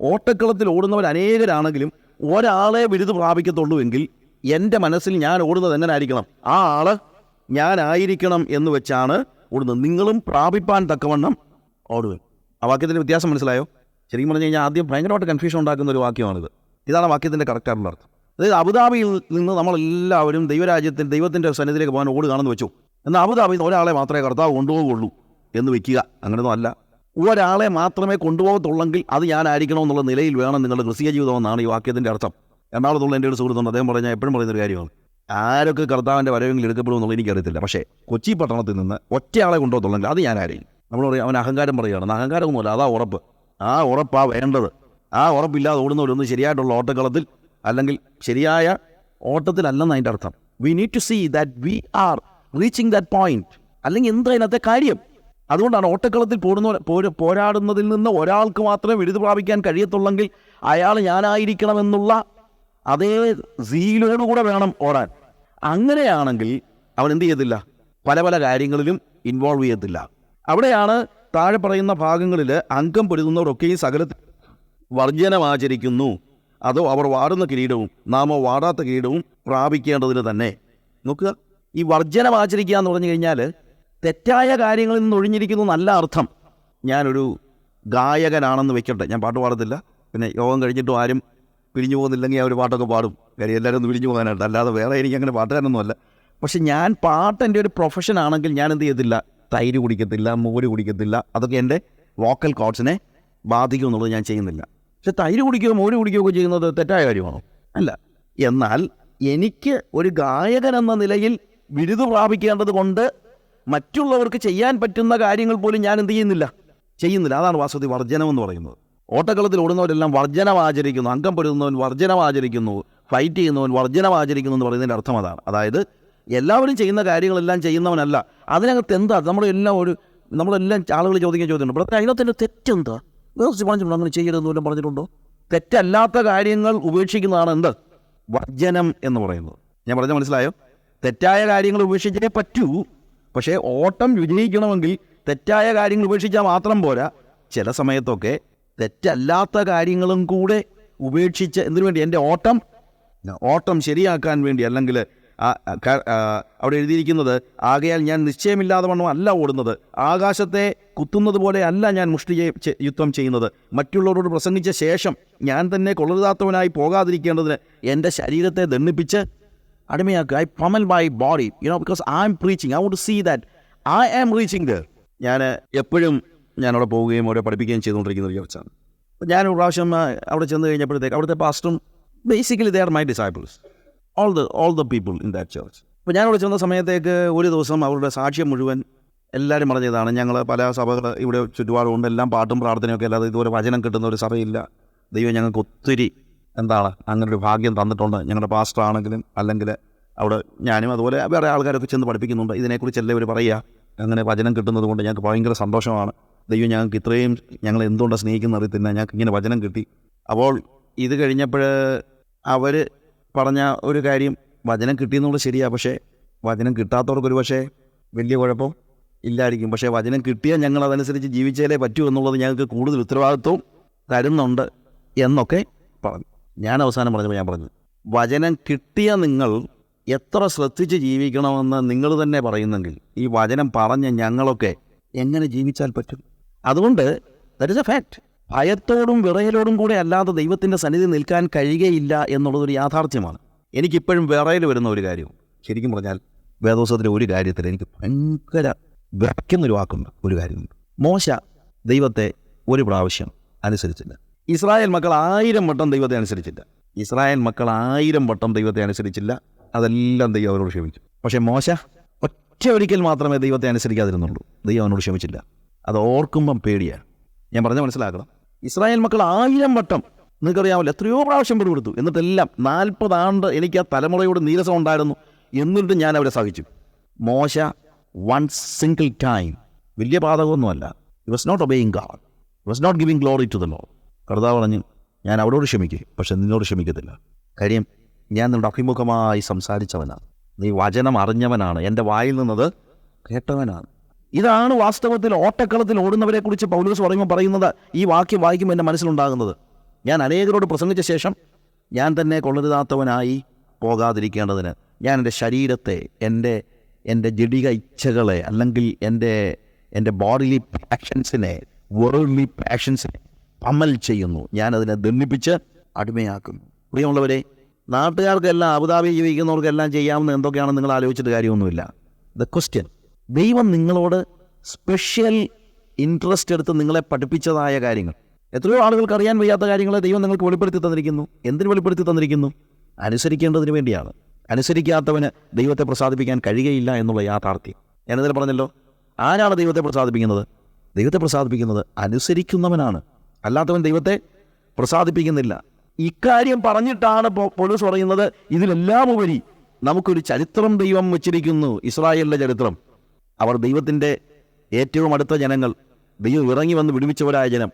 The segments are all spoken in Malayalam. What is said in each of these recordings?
ഓട്ടക്കളത്തിൽ ഓടുന്നവർ അനേകരാണെങ്കിലും ഒരാളെ വിരുത് പ്രാപിക്കത്തുള്ളൂ എങ്കിൽ എന്റെ മനസ്സിൽ ഞാൻ ഓടുന്നത് എങ്ങനെ ആയിരിക്കണം ആ ആൾ ഞാനായിരിക്കണം എന്ന് വെച്ചാണ് ഓടുന്നത്. നിങ്ങളും പ്രാപിപ്പാൻ തക്കവണ്ണം ഓടുക. ആ വാക്യത്തിന്റെ വ്യത്യാസം മനസ്സിലായോ? ശരിക്കും പറഞ്ഞു കഴിഞ്ഞാൽ ആദ്യം ഭയങ്കരമായിട്ട് കൺഫ്യൂഷൻ ഉണ്ടാക്കുന്ന ഒരു വാക്യമാണിത്. ഇതാണ് വാക്യത്തിന്റെ കറക്റ്റായിട്ടുള്ള അർത്ഥം. അതായത് അബുദാബിയിൽ നിന്ന് നമ്മളെല്ലാവരും ദൈവരാജ്യത്തിൽ ദൈവത്തിന്റെ സന്നിധിയിലേക്ക് പോകാൻ ഓടുകയാണെന്ന് വെച്ചു. എന്നാൽ അബുദാബിയിൽ നിന്ന് ഒരാളെ മാത്രമേ കർത്താവ് കൊണ്ടുപോകുള്ളൂ എന്ന് വെക്കുക. അങ്ങനെയൊന്നും അല്ല. ഒരാളെ മാത്രമേ കൊണ്ടുപോകത്തുള്ളെങ്കിൽ അത് ഞാനായിരിക്കണം എന്നുള്ള നിലയിൽ വേണം നിങ്ങളുടെ ക്രിസ്തീയ ജീവിതം എന്നാണ് ഈ വാക്യത്തിന്റെ അർത്ഥം. എറണാകുളത്തുള്ള എന്റെ ഒരു സുഹൃത്തുണ്ട് അദ്ദേഹം പറഞ്ഞാൽ എപ്പോഴും പറയുന്നൊരു കാര്യമാണ്. ആരൊക്കെ കർത്താവിന്റെ വരവെങ്കിൽ എടുക്കപ്പെടും എന്നുള്ളത് എനിക്കറിയത്തില്ല. പക്ഷേ കൊച്ചി പട്ടണത്തിൽ നിന്ന് ഒറ്റയാളെ കൊണ്ടുപോകത്തുള്ളെങ്കിൽ അത് ഞാനായിരിക്കും. നമ്മൾ പറയും അവൻ അഹങ്കാരം പറയുകയാണ്. അഹങ്കാരമൊന്നുമല്ല അതാ ഉറപ്പ്. ആ ഉറപ്പാ വേണ്ടത്. ആ ഉറപ്പില്ലാതെ ഓടുന്നവരൊന്നും ശരിയായിട്ടുള്ള ഓട്ടക്കളത്തിൽ അല്ലെങ്കിൽ ശരിയായ ഓട്ടത്തിലല്ലെന്ന് അതിന്റെ അർത്ഥം. We need to see that we are reaching that point അല്ലെങ്കിൽ എന്താ അതിനകത്തെ കാര്യം? അതുകൊണ്ടാണ് ഓട്ടക്കളത്തിൽ പോരുന്ന പോരാടുന്നതിൽ നിന്ന് ഒരാൾക്ക് മാത്രമേ വിരുത് പ്രാപിക്കാൻ കഴിയത്തുള്ളെങ്കിൽ അയാൾ ഞാനായിരിക്കണമെന്നുള്ള അതേ സീലോട് കൂടെ വേണം ഓടാൻ. അങ്ങനെയാണെങ്കിൽ അവൻ എന്ത് ചെയ്യത്തില്ല? പല പല കാര്യങ്ങളിലും ഇൻവോൾവ് ചെയ്യത്തില്ല. അവിടെയാണ് താഴെ പറയുന്ന ഭാഗങ്ങളിൽ അംഗം പൊരുതുന്നവരൊക്കെയും സകല വർജനമാചരിക്കുന്നു അതോ അവർ വാടുന്ന കിരീടവും നാമോ വാടാത്ത കിരീടവും പ്രാപിക്കേണ്ടതിന് തന്നെ. നോക്കുക. ഈ വർജനം ആചരിക്കുക എന്ന് പറഞ്ഞു കഴിഞ്ഞാൽ തെറ്റായ കാര്യങ്ങളിൽ നിന്ന് ഒഴിഞ്ഞിരിക്കുന്നു നല്ല അർത്ഥം. ഞാനൊരു ഗായകനാണെന്ന് വെക്കട്ടെ. ഞാൻ പാട്ട് പാടത്തില്ല. പിന്നെ യോഗം കഴിഞ്ഞിട്ടും ആരും പിരിഞ്ഞു പോകുന്നില്ലെങ്കിൽ ആ ഒരു പാട്ടൊക്കെ പാടും. കാര്യം എല്ലാവരും ഒന്ന് പിരിഞ്ഞു പോകാനായിട്ട്. അല്ലാതെ വേറെ എനിക്ക് അങ്ങനെ പാട്ടുകാരനൊന്നുമല്ല പക്ഷെ ഞാൻ പാട്ട് എന്റെ ഒരു പ്രൊഫഷൻ ആണെങ്കിൽ ഞാൻ എന്ത് ചെയ്യത്തില്ല? തൈര് കുടിക്കത്തില്ല മോര് കുടിക്കത്തില്ല. അതൊക്കെ എന്റെ വോക്കൽ കോഡ്സിനെ ബാധിക്കും എന്നുള്ളത് ഞാൻ ചെയ്യുന്നില്ല. പക്ഷെ തൈര് കുടിക്കുകയോ മോര് കുടിക്കുകയോ ഒക്കെ ചെയ്യുന്നത് തെറ്റായ കാര്യമാണോ? അല്ല. എന്നാൽ എനിക്ക് ഒരു ഗായകൻ എന്ന നിലയിൽ ബിരുദ പ്രാപിക്കേണ്ടത് കൊണ്ട് മറ്റുള്ളവർക്ക് ചെയ്യാൻ പറ്റുന്ന കാര്യങ്ങൾ പോലും ഞാൻ എന്ത് ചെയ്യുന്നില്ല. ചെയ്യുന്നില്ല. അതാണ് വാസ്തുതി വർജനം എന്ന് പറയുന്നത്. ഓട്ടക്കളത്തിൽ ഓടുന്നവരെല്ലാം വർജനം ആചരിക്കുന്നു. അംഗം പൊരുതുന്നവൻ വർജനം ആചരിക്കുന്നു. ഫൈറ്റ് ചെയ്യുന്നവൻ വർജനം ആചരിക്കുന്നു എന്ന് പറയുന്നതിന്റെ അർത്ഥം അതാണ്. അതായത് എല്ലാവരും ചെയ്യുന്ന കാര്യങ്ങളെല്ലാം ചെയ്യുന്നവനല്ല. അതിനകത്ത് എന്താ? നമ്മളെല്ലാം ഒരു നമ്മളെല്ലാം ആളുകൾ ചോദിക്കുന്ന ചോദ്യമുണ്ട്. ബ്രദർ അതിനകത്ത് തെറ്റെന്താ? വേറെ പറഞ്ഞിട്ടുണ്ടോ അങ്ങനെ ചെയ്യരുതെന്ന് വല്ലതും പറഞ്ഞിട്ടുണ്ടോ? തെറ്റല്ലാത്ത കാര്യങ്ങൾ ഉപേക്ഷിക്കുന്നതാണ് എന്ത്? വർജനം എന്ന് പറയുന്നത്. ഞാൻ പറഞ്ഞ മനസ്സിലായോ? തെറ്റായ കാര്യങ്ങൾ ഉപേക്ഷിച്ചേ പറ്റൂ. പക്ഷേ ഓട്ടം വിജയിക്കണമെങ്കിൽ തെറ്റായ കാര്യങ്ങൾ ഉപേക്ഷിച്ചാൽ മാത്രം പോരാ. ചില സമയത്തൊക്കെ തെറ്റല്ലാത്ത കാര്യങ്ങളും കൂടെ ഉപേക്ഷിച്ച് എന്തിനു വേണ്ടി? എന്റെ ഓട്ടം? ഓട്ടം ശരിയാക്കാൻ വേണ്ടി അല്ലെങ്കിൽ അവിടെ എഴുതിയിരിക്കുന്നത് ആകയാൽ ഞാൻ നിശ്ചയമില്ലാതെ വണ്ണം അല്ല ഓടുന്നത്. ആകാശത്തെ കുത്തുന്നത് പോലെ അല്ല ഞാൻ മുഷ്ടി യുദ്ധം ചെയ്യുന്നത്. മറ്റുള്ളവരോട് പ്രസംഗിച്ച ശേഷം ഞാൻ തന്നെ കൊള്ളരുതാത്തവനായി പോകാതിരിക്കേണ്ടതിന് എന്റെ ശരീരത്തെ ദണ്ണിപ്പിച്ച് അടിമയാക്കുക. I pummel my body you know because I am preaching I won't see that I am reaching there ഞാൻ എപ്പോഴും ഞാൻ അവിടെ പോവുകയും അവിടെ പഠിപ്പിക്കുകയും ചെയ്തുകൊണ്ടിരിക്കുന്ന ഒരു ചർച്ചാണ് ഞാൻ ഒരു പ്രാവശ്യം അവിടെ ചെന്ന് കഴിഞ്ഞപ്പോഴത്തേക്ക് അവിടുത്തെ പാസ്റ്ററും basically they are my disciples all the all the people in that church അപ്പോൾ ഞാൻ അവിടെ ചെന്ന സമയത്തേക്ക് ഒരു ദിവസം അവരുടെ സാക്ഷ്യം മുഴുവൻ എല്ലാവരും പറഞ്ഞതാണ് ഞങ്ങൾ പല സഭകൾ ഇവിടെ ചുറ്റുപാടുകൊണ്ട് എല്ലാം പാട്ടും പ്രാർത്ഥനയൊക്കെ അല്ലാതെ ഇതുപോലെ വചനം കിട്ടുന്ന ഒരു സഭയില്ല. ദൈവം ഞങ്ങൾക്ക് ഒത്തിരി എന്താണ് അങ്ങനെ ഒരു ഭാഗ്യം തന്നിട്ടുണ്ട്. ഞങ്ങളുടെ പാസ്റ്റർ ആണെങ്കിലും അല്ലെങ്കിൽ അവിടെ ഞാനും അതുപോലെ വേറെ ആൾക്കാരൊക്കെ ചെന്ന് പഠിപ്പിക്കുന്നുണ്ട്. ഇതിനെക്കുറിച്ചല്ലേ ഒരു പറയുക? അങ്ങനെ വചനം കിട്ടുന്നത് കൊണ്ട് ഞങ്ങൾക്ക് ഭയങ്കര സന്തോഷമാണ്. ദൈവം ഞങ്ങൾക്ക് ഇത്രയും ഞങ്ങൾ എന്തുകൊണ്ടാണ് സ്നേഹിക്കുന്ന അറിയത്തില്ല. ഞങ്ങൾക്ക് ഇങ്ങനെ വചനം കിട്ടി. അപ്പോൾ ഇത് കഴിഞ്ഞപ്പോൾ അവർ പറഞ്ഞ ഒരു കാര്യം വചനം കിട്ടിയെന്നുള്ളത് ശരിയാണ് പക്ഷേ വചനം കിട്ടാത്തവർക്കൊരു പക്ഷേ വലിയ കുഴപ്പം ഇല്ലായിരിക്കും. പക്ഷേ വചനം കിട്ടിയാൽ ഞങ്ങൾ അതനുസരിച്ച് ജീവിച്ചാലേ പറ്റൂ എന്നുള്ളത് ഞങ്ങൾക്ക് കൂടുതൽ ഉത്തരവാദിത്വം തരുന്നുണ്ട് എന്നൊക്കെ പറഞ്ഞു. ഞാൻ അവസാനം പറഞ്ഞപ്പോൾ ഞാൻ പറഞ്ഞു വചനം കിട്ടിയ നിങ്ങൾ എത്ര ശ്രദ്ധിച്ച് ജീവിക്കണമെന്ന് നിങ്ങൾ തന്നെ പറയുന്നെങ്കിൽ ഈ വചനം പറഞ്ഞ ഞങ്ങളൊക്കെ എങ്ങനെ ജീവിച്ചാൽ പറ്റും? അതുകൊണ്ട് ദറ്റ് ഇസ് എ ഫാക്ട് ഭയത്തോടും വിറയലോടും കൂടെ അല്ലാതെ ദൈവത്തിന്റെ സന്നിധി നിൽക്കാൻ കഴിയുകയില്ല എന്നുള്ളതൊരു യാഥാർത്ഥ്യമാണ്. എനിക്കിപ്പോഴും വിറയൽ വരുന്ന ഒരു കാര്യവും. ശരിക്കും പറഞ്ഞാൽ വേദോസത്തിലെ ഒരു കാര്യത്തിൽ എനിക്ക് ഭയങ്കര വിറയ്ക്കുന്നൊരു വാക്കുണ്ട് ഒരു കാര്യമുണ്ട്. മോശ ദൈവത്തെ ഒരു പ്രാവശ്യം അനുസരിച്ചില്ല. ഇസ്രായേൽ മക്കൾ ആയിരം വട്ടം ദൈവത്തെ അനുസരിച്ചില്ല. ഇസ്രായേൽ മക്കൾ ആയിരം വട്ടം ദൈവത്തെ അനുസരിച്ചില്ല. അതെല്ലാം ദൈവം അവരോട് ക്ഷമിച്ചു. പക്ഷേ മോശ ഒറ്റ ഒരിക്കൽ മാത്രമേ ദൈവത്തെ അനുസരിക്കാതിരുന്നുള്ളൂ. ദൈവം അവനോട് ക്ഷമിച്ചില്ല. അത് ഓർക്കുമ്പം പേടിയാണ്. ഞാൻ പറഞ്ഞ മനസ്സിലാക്കണം. ഇസ്രായേൽ മക്കൾ ആയിരം വട്ടം നിങ്ങൾക്കറിയാമല്ലോ എത്രയോ പ്രാവശ്യം പിടികൊടുത്തു എന്നിട്ടെല്ലാം നാൽപ്പതാണ്ട് എനിക്ക് ആ തലമുറയോട് നീരസം ഉണ്ടായിരുന്നു എന്നിട്ട് ഞാൻ അവരെ സഹിച്ചു. മോശ വൺ സിംഗിൾ ടൈം വലിയ പാതകമൊന്നുമല്ല he was not obeying God was not giving glory to the Lord കർത്താവ് പറഞ്ഞു ഞാൻ അവിടോട് ക്ഷമിക്കും പക്ഷെ നിന്നോട് ക്ഷമിക്കത്തില്ല. കാര്യം ഞാൻ നിന്നോട് അഭിമുഖമായി സംസാരിച്ചവനാണ്. നീ വചനം അറിഞ്ഞവനാണ്. എന്റെ വായിൽ നിന്നത് കേട്ടവനാണ്. ഇതാണ് വാസ്തവത്തിൽ ഓട്ടക്കളത്തിൽ ഓടുന്നവരെക്കുറിച്ച് പൗലോസ് പറയുമ്പോൾ പറയുന്നത് ഈ വാക്യം വായിക്കുമ്പോൾ എന്റെ മനസ്സിലുണ്ടാകുന്നത്. ഞാൻ അനേകരോട് പ്രസംഗിച്ച ശേഷം ഞാൻ തന്നെ കൊള്ളരുതാത്തവനായി പോകാതിരിക്കേണ്ടതിന് ഞാൻ എന്റെ ശരീരത്തെ എന്റെ എന്റെ ജഡിക ഇച്ഛകളെ അല്ലെങ്കിൽ എന്റെ എന്റെ ബോഡിലി പാഷൻസിനെ വേൾഡ്ലി പാഷൻസിനെ പമ്മൽ ചെയ്യുന്നു. ഞാനതിനെ ദണ്ഡിപ്പിച്ച് അടിമയാക്കുന്നു. പ്രിയമുള്ളവരെ നാട്ടുകാർക്കെല്ലാം അബുദാബി ജീവിക്കുന്നവർക്കെല്ലാം ചെയ്യാവുന്ന എന്തൊക്കെയാണെന്ന് നിങ്ങൾ ആലോചിച്ചിട്ട് കാര്യമൊന്നുമില്ല. ദ ക്വസ്റ്റ്യൻ ദൈവം നിങ്ങളോട് സ്പെഷ്യൽ ഇൻട്രസ്റ്റ് എടുത്ത് നിങ്ങളെ പഠിപ്പിച്ചതായ കാര്യങ്ങൾ. എത്രയോ ആളുകൾക്ക് അറിയാൻ വയ്യാത്ത കാര്യങ്ങളെ ദൈവം നിങ്ങൾക്ക് വെളിപ്പെടുത്തി തന്നിരിക്കുന്നു. എന്തിന് വെളിപ്പെടുത്തി തന്നിരിക്കുന്നു? അനുസരിക്കേണ്ടതിന് വേണ്ടിയാണ്. അനുസരിക്കാത്തവന് ദൈവത്തെ പ്രസാദിപ്പിക്കാൻ കഴിയുകയില്ല എന്നുള്ള യാഥാർത്ഥ്യം. ഞാനിതിൽ പറഞ്ഞല്ലോ ആരാണ് ദൈവത്തെ പ്രസാദിപ്പിക്കുന്നത്? ദൈവത്തെ പ്രസാദിപ്പിക്കുന്നത് അനുസരിക്കുന്നവനാണ്. അല്ലാത്തവൻ ദൈവത്തെ പ്രസാദിപ്പിക്കുന്നില്ല. ഇക്കാര്യം പറഞ്ഞിട്ടാണ് പോലീസ് പറയുന്നത്. ഇതിലെല്ലാം ഉപരി നമുക്കൊരു ചരിത്രം ദൈവം വെച്ചിരിക്കുന്നു ഇസ്രായേലിന്റെ ചരിത്രം. അവർ ദൈവത്തിന്റെ ഏറ്റവും അടുത്ത ജനങ്ങൾ ദൈവം ഇറങ്ങി വന്ന് വിടുവിച്ചവരായ ജനം.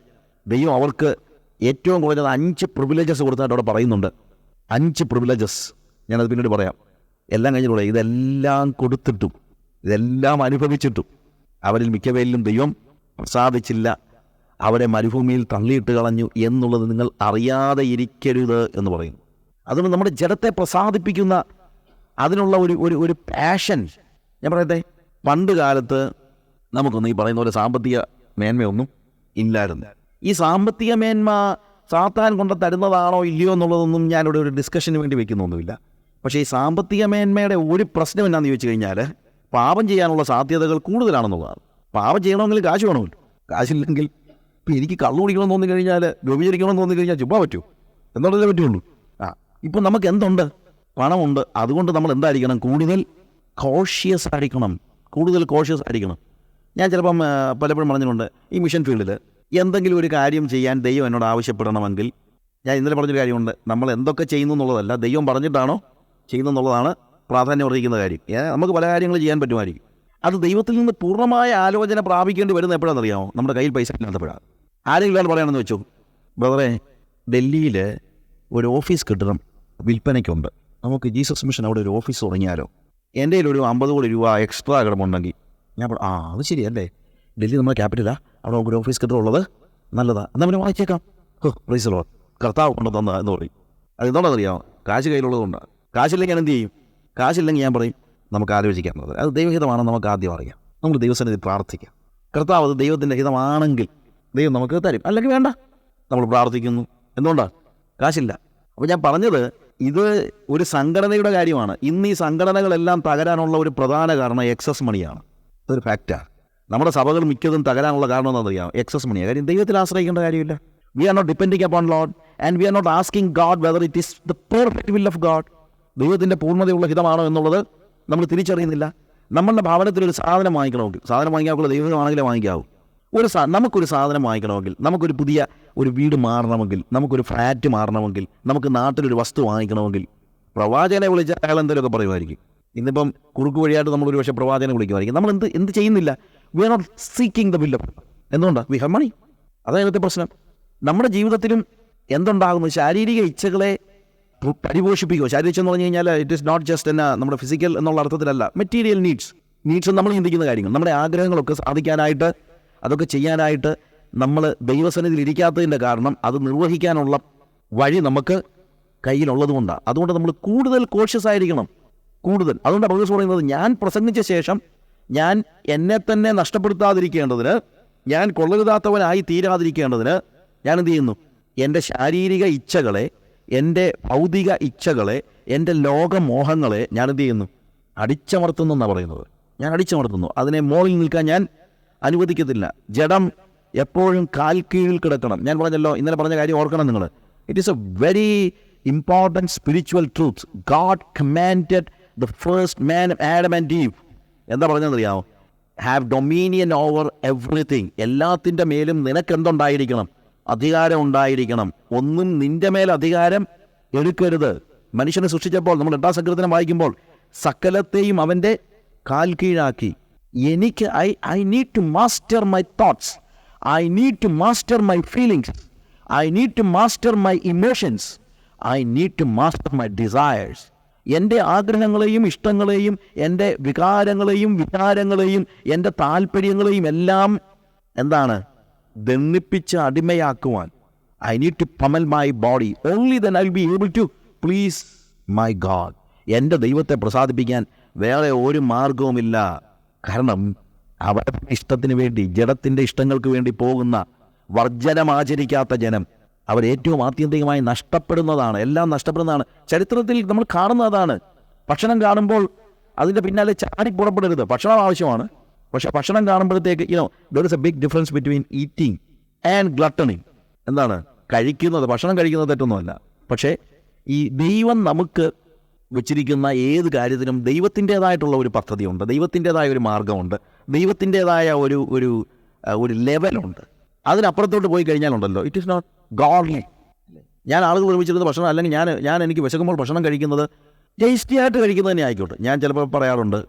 ദൈവം അവർക്ക് ഏറ്റവും കുറഞ്ഞത് അഞ്ച് പ്രിവിലേജസ് കൊടുത്തായിട്ട് അവിടെ പറയുന്നുണ്ട്. അഞ്ച് പ്രിവിലേജസ് ഞാനത് പിന്നീട് പറയാം. എല്ലാം കഴിഞ്ഞിട്ട് പറയാം ഇതെല്ലാം കൊടുത്തിട്ടും ഇതെല്ലാം അനുഭവിച്ചിട്ടും അവരിൽ മിക്കവരിലും ദൈവം പ്രസാദിച്ചില്ല. അവരെ മരുഭൂമിയിൽ തള്ളിയിട്ട് കളഞ്ഞു എന്നുള്ളത് നിങ്ങൾ അറിയാതെ ഇരിക്കരുത് എന്ന് പറയുന്നു. അതുകൊണ്ട് നമ്മുടെ ജഡത്തെ പ്രസാദിപ്പിക്കുന്ന അതിനുള്ള ഒരു ഒരു ഒരു പാഷൻ ഞാൻ പറയട്ടെ പണ്ട് കാലത്ത് നമുക്കൊന്നും ഈ പറയുന്ന പോലെ സാമ്പത്തിക മേന്മയൊന്നും ഇല്ലായിരുന്നു. ഈ സാമ്പത്തിക മേന്മ സാത്താൻ കൊണ്ട് തരുന്നതാണോ ഇല്ലയോ എന്നുള്ളതൊന്നും ഞാനിവിടെ ഒരു ഡിസ്കഷന് വേണ്ടി വെക്കുന്നൊന്നുമില്ല. പക്ഷേ ഈ സാമ്പത്തിക മേന്മയുടെ ഒരു പ്രശ്നം എന്നാന്ന് ചോദിച്ചു കഴിഞ്ഞാൽ പാപം ചെയ്യാനുള്ള സാധ്യതകൾ കൂടുതലാണെന്നുള്ളതാണ്. പാപം ചെയ്യണമെങ്കിൽ കാശ് വേണമല്ലോ. കാശില്ലെങ്കിൽ ഇപ്പം എനിക്ക് കള്ളു കുടിക്കണം തോന്നി കഴിഞ്ഞാൽ വ്യഭിചരിക്കണമെന്ന് തോന്നി കഴിഞ്ഞാൽ ചുമ്മാ പറ്റൂ. എന്നുള്ളതേ പറ്റുള്ളൂ. ആ ഇപ്പം നമുക്ക് എന്തുണ്ട്? പണമുണ്ട്. അതുകൊണ്ട് നമ്മൾ എന്തായിരിക്കണം? കൂടുതൽ കോഷ്യസ് ആയിരിക്കണം. കൂടുതൽ കോഷ്യസ് ആയിരിക്കണം. ഞാൻ ചിലപ്പം പലപ്പോഴും പറഞ്ഞിട്ടുണ്ട് ഈ മിഷൻ ഫീൽഡിൽ എന്തെങ്കിലും ഒരു കാര്യം ചെയ്യാൻ ദൈവം എന്നോട് ആവശ്യപ്പെടണമെങ്കിൽ ഞാൻ ഇന്നലെ പറഞ്ഞൊരു കാര്യമുണ്ട്. നമ്മൾ എന്തൊക്കെ ചെയ്യുന്നു എന്നുള്ളതല്ല ദൈവം പറഞ്ഞിട്ടാണോ ചെയ്യുന്നു എന്നുള്ളതാണ് പ്രാധാന്യം അറിയിക്കുന്ന കാര്യം. നമുക്ക് പല കാര്യങ്ങൾ ചെയ്യാൻ പറ്റുമായിരിക്കും. അത് ദൈവത്തിൽ നിന്ന് പൂർണമായ ആലോചന പ്രാപിക്കേണ്ടി വരുന്ന എപ്പോഴാണെന്നറിയാമോ? നമ്മുടെ കയ്യിൽ പൈസ ഇല്ലാത്തപ്പോഴാണ് ആരെങ്കിലും ഇല്ലാതെ പറയാണെന്ന് വെച്ചു. ബ്രദറെ ഡൽഹിയിൽ ഒരു ഓഫീസ് കെട്ടിടം വിൽപ്പനയ്ക്കുണ്ട് നമുക്ക് ജീസസ് മിഷൻ അവിടെ ഒരു ഓഫീസ് തുടങ്ങിയാലോ? എന്റെ ഒരു അമ്പത് കോടി രൂപ എക്സ്ട്രാ കിടമുണ്ടെങ്കിൽ ഞാൻ ആ അത് ശരിയല്ലേ. ഡൽഹി നമ്മുടെ ക്യാപിറ്റലാ. അവിടെ നമുക്ക് ഒരു ഓഫീസ് കെട്ടിടം ഉള്ളത് നല്ലതാ. എന്നാൽ പിന്നെ വായിച്ചേക്കാം ഹോ പ്രൈസ് ലോ കർത്താവ് കൊണ്ട് തന്ന എന്ന് പറയും. അത് എന്തുകൊണ്ടാണെന്നറിയാമോ കാശ് കയ്യിലുള്ളതുകൊണ്ടാണ് കാശില്ലെങ്കിൽ ഞാൻ എന്ത് ചെയ്യും? കാശില്ലെങ്കിൽ ഞാൻ പറയും നമുക്ക് ആലോചിക്കാം എന്നത് അത് ദൈവഹിതമാണെന്ന് നമുക്ക് ആദ്യം അറിയാം. നമ്മൾ ദൈവസന്നിധി പ്രാർത്ഥിക്കാം. കർത്താവ് അത് ദൈവത്തിന്റെ ഹിതമാണെങ്കിൽ ദൈവം നമുക്ക് തരും. അല്ലെങ്കിൽ വേണ്ട. നമ്മൾ പ്രാർത്ഥിക്കുന്നു. എന്തുകൊണ്ടാണ് കാശില്ല. അപ്പോൾ ഞാൻ പറഞ്ഞത് ഇത് ഒരു സംഘടനയുടെ കാര്യമാണ്. ഇന്ന് ഈ സംഘടനകളെല്ലാം തകരാനുള്ള ഒരു പ്രധാന കാരണം എക്സസ് മണിയാണ് അതൊരു ഫാക്റ്റാണ് നമ്മുടെ സഭകൾ മിക്കതും തകരാനുള്ള കാരണം എന്താണെന്നറിയാം എക്സസ് മണിയാണ് കാര്യം ദൈവത്തിൽ ആശ്രയിക്കേണ്ട കാര്യമില്ല. We are not depending upon Lord and we are not asking God whether it is the perfect will of God ദൈവത്തിന്റെ പൂർണതയുള്ള ഹിതമാണോ എന്നുള്ളത് നമ്മൾ തിരിച്ചറിയുന്നില്ല. നമ്മളുടെ ഭവനത്തിൽ ഒരു സാധനം വാങ്ങിക്കണമെങ്കിൽ സാധനം വാങ്ങിക്കാവുള്ള ദൈവമാണെങ്കിലേ വാങ്ങിക്കാവൂ. ഒരു സാ നമുക്കൊരു സാധനം വാങ്ങിക്കണമെങ്കിൽ നമുക്കൊരു പുതിയ ഒരു വീട് മാറണമെങ്കിൽ നമുക്കൊരു ഫ്ലാറ്റ് മാറണമെങ്കിൽ നമുക്ക് നാട്ടിലൊരു വസ്തു വാങ്ങിക്കണമെങ്കിൽ പ്രവാചകനെ വിളിച്ച അയാൾ എന്തെങ്കിലുമൊക്കെ പറയുമായിരിക്കും. ഇന്നിപ്പം കുറുക്ക് വഴിയായിട്ട് നമ്മൾ പക്ഷേ പ്രവാചകനെ വിളിക്കുമായിരിക്കും. നമ്മൾ എന്ത് എന്ത് ചെയ്യുന്നില്ല. We are not seeking the build up എന്തുകൊണ്ടാണ് വി ഹവ് മണി അതാണ് ഇന്നത്തെ പ്രശ്നം. നമ്മുടെ ജീവിതത്തിലും എന്തുണ്ടാകുന്നു? ശാരീരിക ഇച്ഛകളെ പരിപോഷിപ്പിക്കുക ശാരീരിക എന്ന് പറഞ്ഞു കഴിഞ്ഞാൽ ഇറ്റ് ഇസ് നോട്ട് ജസ്റ്റ് എന്നാ നമ്മുടെ ഫിസിക്കൽ എന്നുള്ള അർത്ഥത്തിലല്ല. മെറ്റീരിയൽ നീഡ്സ് നീഡ്സ് നമ്മൾ ചിന്തിക്കുന്ന കാര്യങ്ങൾ. നമ്മുടെ ആഗ്രഹങ്ങളൊക്കെ സാധിക്കാനായിട്ട് അതൊക്കെ ചെയ്യാനായിട്ട് നമ്മൾ ദൈവസന്നിധിയിൽ ഇരിക്കാത്തതിന്റെ കാരണം അത് നിർവഹിക്കാനുള്ള വഴി നമുക്ക് കയ്യിലുള്ളത് കൊണ്ടാണ് അതുകൊണ്ട് നമ്മൾ കൂടുതൽ കോഷ്യസ് ആയിരിക്കണം. കൂടുതൽ. അതുകൊണ്ട് പൗലോസ് പറയുന്നത് ഞാൻ പ്രസംഗിച്ച ശേഷം ഞാൻ എന്നെ തന്നെ നഷ്ടപ്പെടുത്താതിരിക്കേണ്ടതിന് ഞാൻ കൊള്ളരുതാത്തവനായി തീരാതിരിക്കേണ്ടതിന് ഞാൻ എന്ത് ചെയ്യുന്നു? എന്റെ ശാരീരിക ഇച്ഛകളെ എന്റെ ഭൗതിക ഇച്ഛകളെ എന്റെ ലോകമോഹങ്ങളെ ഞാൻ എന്ത് ചെയ്യുന്നു? അടിച്ചമർത്തുന്നു എന്നാണ് പറയുന്നത്. ഞാൻ അടിച്ചമർത്തുന്നു. അതിനെ മോളിൽ നിൽക്കാൻ ഞാൻ അനുവദിക്കത്തില്ല. ജഡം എപ്പോഴും കാൽ കീഴിൽ കിടക്കണം. ഞാൻ പറഞ്ഞല്ലോ ഇന്നലെ പറഞ്ഞ കാര്യം ഓർക്കണം നിങ്ങൾ. It is a very important spiritual truth God commanded the first man Adam and Eve എന്താ പറഞ്ഞതെന്നറിയാമോ? ഹാവ് ഡൊമീനിയൻ ഓവർ എവറിത്തിങ് എല്ലാത്തിന്റെ മേലും നിനക്ക് എന്തുണ്ടായിരിക്കണം അധികാരം ഉണ്ടായിരിക്കണം. ഒന്നും നിന്റെ മേൽ അധികാരം എടുക്കരുത്. മനുഷ്യനെ സൃഷ്ടിച്ചപ്പോൾ നമ്മൾ എട്ടാം സങ്കീർത്തനം വായിക്കുമ്പോൾ സകലത്തെയും അവന്റെ കാൽ കീഴാക്കി. എനിക്ക് I I need to master my thoughts. I need to master my feelings. I need to master my emotions. I need to master my desires. എന്റെ ആഗ്രഹങ്ങളെയും ഇഷ്ടങ്ങളെയും എന്റെ വികാരങ്ങളെയും വിചാരങ്ങളെയും എന്റെ താല്പര്യങ്ങളെയും എല്ലാം എന്താണ്? ദണ്ണിപ്പിച്ച് അടിമയാക്കുവാൻ. I need to pummel my body only then I be able to please my God എന്റെ ദൈവത്തെ പ്രസാദിപ്പിക്കാൻ വേറെ ഒരു മാർഗവുമില്ല കാരണം അവരുടെ ഇഷ്ടത്തിന് വേണ്ടി ജഡത്തിന്റെ ഇഷ്ടങ്ങൾക്ക് വേണ്ടി പോകുന്ന വർജനം ആചരിക്കാത്ത ജനം. അവർ ഏറ്റവും ആത്യന്തികമായി നഷ്ടപ്പെടുന്നതാണ് എല്ലാം നഷ്ടപ്പെടുന്നതാണ്. ചരിത്രത്തിൽ നമ്മൾ കാണുന്നതാണ്. ഭക്ഷണം കാണുമ്പോൾ അതിന്റെ പിന്നാലെ ചാടി പുറപ്പെടരുത്. ഭക്ഷണം ആവശ്യമാണ്. പക്ഷെ ഭക്ഷണം കാണുമ്പോഴത്തേക്ക് you know there is a big difference between eating and gluttoning എന്താണ്? കഴിക്കുന്നത് ഭക്ഷണം കഴിക്കുന്നത് തെറ്റൊന്നുമല്ല. പക്ഷേ ഈ ദൈവം നമുക്ക് വെച്ചിരിക്കുന്ന ഏത് കാര്യത്തിനും ദൈവത്തിന്റെതായിട്ടുള്ള ഒരു പദ്ധതിയുണ്ട്. ദൈവത്തിന്റെതായ ഒരു മാർഗമുണ്ട് ദൈവത്തിന്റെതായ ഒരു ഒരു ഒരു ലെവലുണ്ട്. അതിനപ്പുറത്തോട്ട് പോയി കഴിഞ്ഞാലുണ്ടല്ലോ. ഇറ്റ് ഇസ് നോട്ട് ഗോഡ്ലി ഞാൻ ആളുകൾ ഒരുമിച്ചിരുന്ന ഭക്ഷണം അല്ലെങ്കിൽ ഞാൻ ഞാൻ എനിക്ക് വിശക്കുമ്പോൾ ഭക്ഷണം കഴിക്കുന്നത് ടേസ്റ്റി ആയിട്ട് കഴിക്കുന്നത് തന്നെ ആയിക്കോട്ടെ. ഞാൻ ചിലപ്പോൾ പറയാറുണ്ട്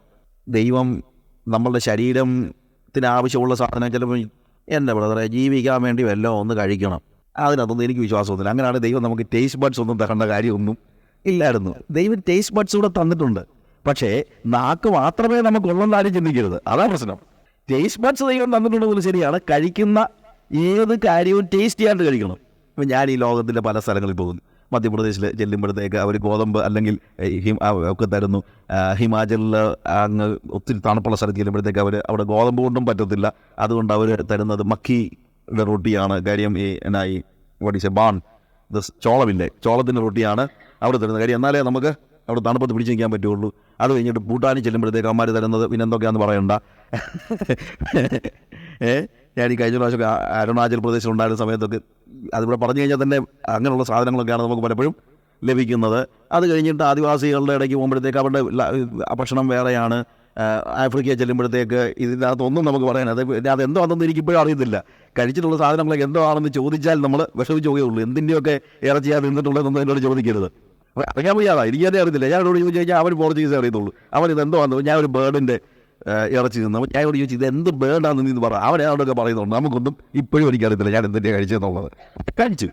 ദൈവം നമ്മളുടെ ശരീരത്തിന് ആവശ്യമുള്ള സാധനം ചിലപ്പോൾ എന്റെ ബ്രദറെ ജീവിക്കാൻ വേണ്ടി വല്ലതും ഒന്ന് കഴിക്കണം. അതിനകത്തൊന്നും എനിക്ക് വിശ്വാസമൊന്നുമില്ല. അങ്ങനെയാണ് ദൈവം നമുക്ക് ടേസ്റ്റ് ബഡ്സ് ഒന്നും തരേണ്ട കാര്യമൊന്നും ഇല്ലായിരുന്നു. ദൈവം ടേസ്റ്റ് ബഡ്സ് കൂടെ തന്നിട്ടുണ്ട്. പക്ഷേ നാക്ക് മാത്രമേ നമുക്കുള്ളെന്ന് ആരും ചിന്തിക്കരുത്. അതാ പ്രശ്നം. ടേസ്റ്റ് ബഡ്സ് ദൈവം തന്നിട്ടുണ്ടെന്ന് ശരിയാണ്. കഴിക്കുന്ന ഏത് കാര്യവും ടേസ്റ്റ് ചെയ്യാണ്ട് കഴിക്കണം. ഞാൻ ഈ ലോകത്തിന്റെ പല സ്ഥലങ്ങളിൽ പോകുന്നു. മധ്യപ്രദേശിൽ ചെല്ലുമ്പോഴത്തേക്ക് അവർ ഗോതമ്പ് അല്ലെങ്കിൽ ഒക്കെ തരുന്നു. ഹിമാചലിൽ അങ്ങ് ഒത്തിരി തണുപ്പുള്ള സ്ഥലത്ത് ചെല്ലുമ്പോഴത്തേക്ക് അവർ അവിടെ ഗോതമ്പ് കൊണ്ടും പറ്റത്തില്ല. അതുകൊണ്ട് അവർ തരുന്നത് മക്കിയുടെ റൊട്ടിയാണ്. കാര്യം ഈ എന്നായി വടിച്ച ബാൺ ദ ചോളമില്ലേ? ചോളത്തിന്റെ റൊട്ടിയാണ് അവിടെ തരുന്നത്. കാര്യം എന്നാലേ നമുക്ക് അവിടെ തണുപ്പത്ത് പിടിച്ച് നിൽക്കാൻ പറ്റുള്ളൂ. അത് കഴിഞ്ഞിട്ട് ഭൂട്ടാനിൽ ചെല്ലുമ്പോഴത്തേക്ക് അമ്മമാർ തരുന്നത് പിന്നെന്തൊക്കെയാണെന്ന് പറയണ്ട. ഏ? ഞാൻ ഈ കഴിഞ്ഞ പ്രാവശ്യം അരുണാചൽ പ്രദേശിൽ ഉണ്ടായിരുന്ന സമയത്തൊക്കെ അതിവിടെ പറഞ്ഞു കഴിഞ്ഞാൽ തന്നെ അങ്ങനെയുള്ള സാധനങ്ങളൊക്കെയാണ് നമുക്ക് പലപ്പോഴും ലഭിക്കുന്നത്. അത് കഴിഞ്ഞിട്ട് ആദിവാസികളുടെ ഇടയ്ക്ക് പോകുമ്പോഴത്തേക്ക് അവരുടെ ഭക്ഷണം വേറെയാണ്. ആഫ്രിക്കയിൽ ചെല്ലുമ്പോഴത്തേക്ക് ഇതിനകത്തൊന്നും നമുക്ക് പറയാൻ അത് എന്തോ ആണെന്ന് എനിക്കിപ്പോഴും അറിയത്തില്ല. കഴിച്ചിട്ടുള്ള സാധനങ്ങളൊക്കെ എന്തോ ആണെന്ന് ചോദിച്ചാൽ നമ്മൾ വിഷമിച്ച് പോകുകയുള്ളൂ. എന്തിന്റെയൊക്കെ ഇറച്ചിയാണ് നിന്നിട്ടുള്ളതെന്നൊന്നും എന്നോട് ചോദിക്കരുത്. അറിയാൻ വയ്യാതാ. എനിക്കതേ അറിയത്തില്ല. ഞാൻ എന്നോട് ചോദിച്ചു കഴിഞ്ഞാൽ അവൻ പോർച്ചുഗീസ് അറിയത്തുള്ളൂ. അവൻ ഇത് എന്തോ ആണെന്ന്. ഞാൻ ഒരു ബേർഡിന്റെ ഇറച്ചി തിന്നു. ഞാൻ ഇവിടെ ചോദിച്ചു ഇത് എന്ത് വേണ്ടാന്ന് നീ പറ. അവൻ അവനോടൊക്കെ പറയുന്നുണ്ട്. നമുക്കൊന്നും ഇപ്പോഴും എനിക്കറിയത്തില്ല ഞാൻ എന്തിന്റെ കഴിച്ചതെന്നുള്ളത്. കഴിച്ചു.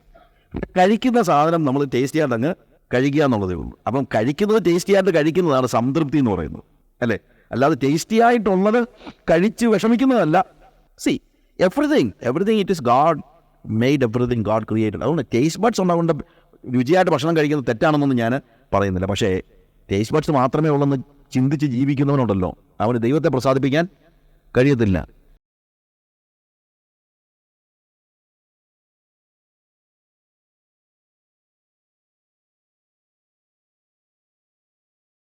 കഴിക്കുന്ന സാധനം നമ്മൾ ടേസ്റ്റ് ചെയ്യാണ്ട് അങ്ങ് കഴിക്കുക എന്നുള്ളതേ ഉള്ളൂ. അപ്പം കഴിക്കുന്നത് ടേസ്റ്റ് ചെയ്യാണ്ട് കഴിക്കുന്നതാണ് സംതൃപ്തി എന്ന് പറയുന്നത്. അല്ലേ? അല്ലാതെ ടേസ്റ്റി ആയിട്ടുള്ളത് കഴിച്ച് വിഷമിക്കുന്നതല്ല. See everything everything it is God made everything God created അതുകൊണ്ട് ടേസ്റ്റ് ബഡ്സ് ഉണ്ടാകൊണ്ട് രുചിയായിട്ട് ഭക്ഷണം കഴിക്കുന്നത് തെറ്റാണെന്നൊന്നും ഞാൻ പറയുന്നില്ല. പക്ഷേ ടേസ്റ്റ് ബഡ്സ് മാത്രമേ ഉള്ളെന്ന് ചിന്തിച്ച് ജീവിക്കുന്നവനുണ്ടല്ലോ. അവന് ദൈവത്തെ പ്രസാദിപ്പിക്കാൻ കഴിയത്തില്ല.